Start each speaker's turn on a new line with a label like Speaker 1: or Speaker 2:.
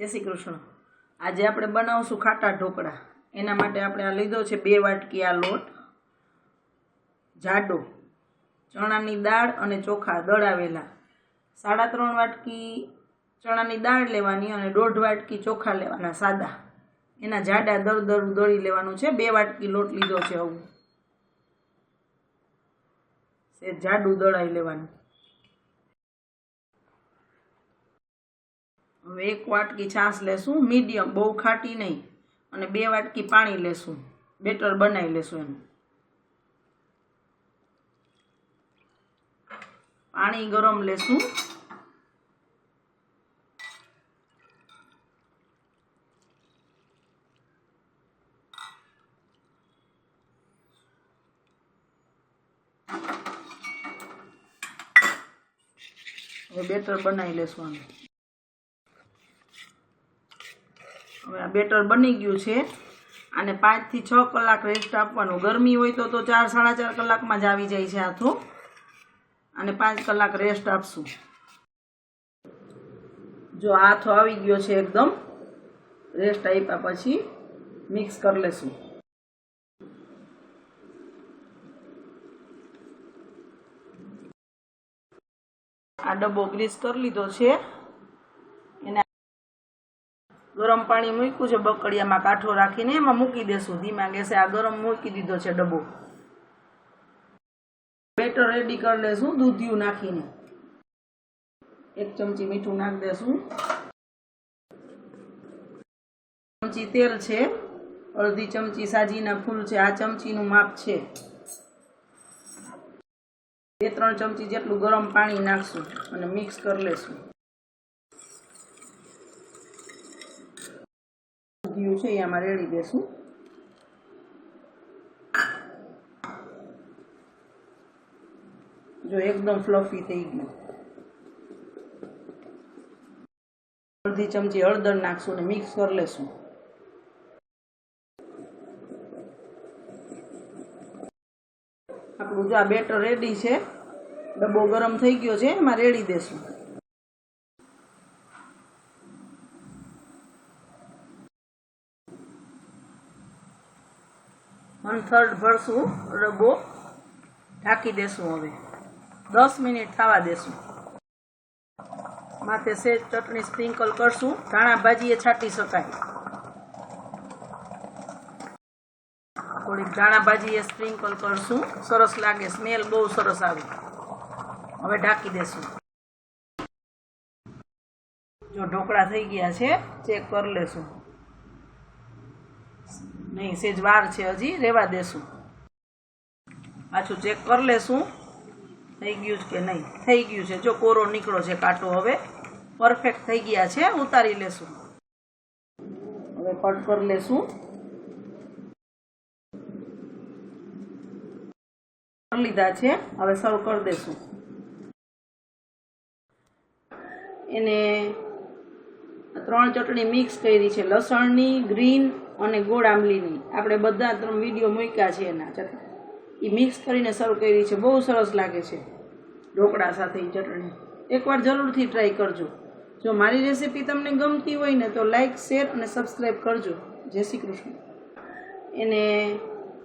Speaker 1: જય શ્રી કૃષ્ણ. આજે આપણે બનાવશું ખાટા ઢોકળા. એના માટે આપણે આ લીધો છે બે વાટકી આ લોટ, જાડો, ચણાની દાળ અને ચોખા દળાવેલા. સાડા ત્રણ વાટકી ચણાની દાળ લેવાની અને દોઢ વાટકી ચોખા લેવાના સાદા. એના જાડા દર દર દળી લેવાનું છે. બે વાટકી લોટ લીધો છે આવું. જાડું દળાઈ લેવાનું. હવે એક વાટકી છાશ લેશું, મીડિયમ, બહુ ખાટી નહીં, અને બે વાટકી પાણી લેશું, બેટર બનાવી લેશું એનું. પાણી ગરમ લેશું. હવે બેટર બનાવી લેશું આનું હવે આ બેટર બની ગયું છે. અને પાંચથી છ કલાક રેસ્ટ આપવાનું. ગરમી હોય તો તો ચાર, સાડા ચાર કલાકમાં જ આવી જાય છે આથું અને પાંચ કલાક રેસ્ટ આપશું. જો આથો આવી ગયો છે એકદમ રેસ્ટ આપ્યા પછી મિક્સ કરી લેશું. આ ડબ્બો ગ્રીસ કરી લીધો છે. ગરમ પાણી મૂક્યું છે બકડિયામાં કાઠો રાખીને એમાં મૂકી દેશું. ધીમા ગેસે આ ગરમ મૂકી દીધો છે ડબ્બો. બેટર રેડી કરી લેશું દૂધિયું નાખીને. એક ચમચી મીઠું નાખી દેશું. ચમચી તેલ છે. અડધી ચમચી સાજીના ફૂલ છે. આ ચમચીનું માપ છે. બે ત્રણ ચમચી જેટલું ગરમ પાણી નાખશું અને મિક્સ કરી લેશું. દૂધિયું છે એ આમાં રેડી દેશું જો એકદમ ફ્લફી થઈ ગયું. અડધી ચમચી હળદર નાખશું ને મિક્સ કરી લેશું. આપણું જો આ બેટર રેડી છે, ડબ્બો ગરમ થઈ ગયો છે, એમાં રેડી દેશું. વન થર્ડ ભરશું, રગો ઢાંકી દેશું હવે. દસ મિનિટ થવા દેશું. માથે સેજ ચટણી સ્પ્રિંકલ કરશું, ધાણા ભાજીએ છાંટી શકાય. થોડીક ધાણા ભાજીએ સ્પ્રિંકલ કરશું, સરસ લાગે, સ્મેલ બહુ સરસ આવે. હવે ઢાંકી દેશું. જો ઢોકળા થઈ ગયા છે, ચેક કરી લેશું. નહીં, સેજ વાર છે હજી, રેવા દેશું. પાછું ચેક કરી લેશું. થઈ ગયું છે કે નહીં? થઈ ગયું છે. જો કોરો નીકળો છે કાંટો હવે પરફેક્ટ થઈ ગયા છે, ઉતારી લેશું. હવે કટ કરી લેશું. લીધા છે, હવે સર્વ કરી દેશું. એને ત્રણ ચટણી મિક્સ કરી છે, લસણની ગ્રીન અને ગોળ આંબલીની. આપણે બધા ત્રણ વીડિયો મૂક્યા છે એના. ચટણી એ મિક્સ કરીને સર્વ કરી છે. બહુ સરસ લાગે છે. ઢોકળા સાથે ચટણી. એકવાર જરૂરથી ટ્રાય કરજો. જો મારી રેસીપી તમને ગમતી હોય ને તો લાઈક શેર અને સબસ્ક્રાઈબ કરજો. જય શ્રી કૃષ્ણ. એને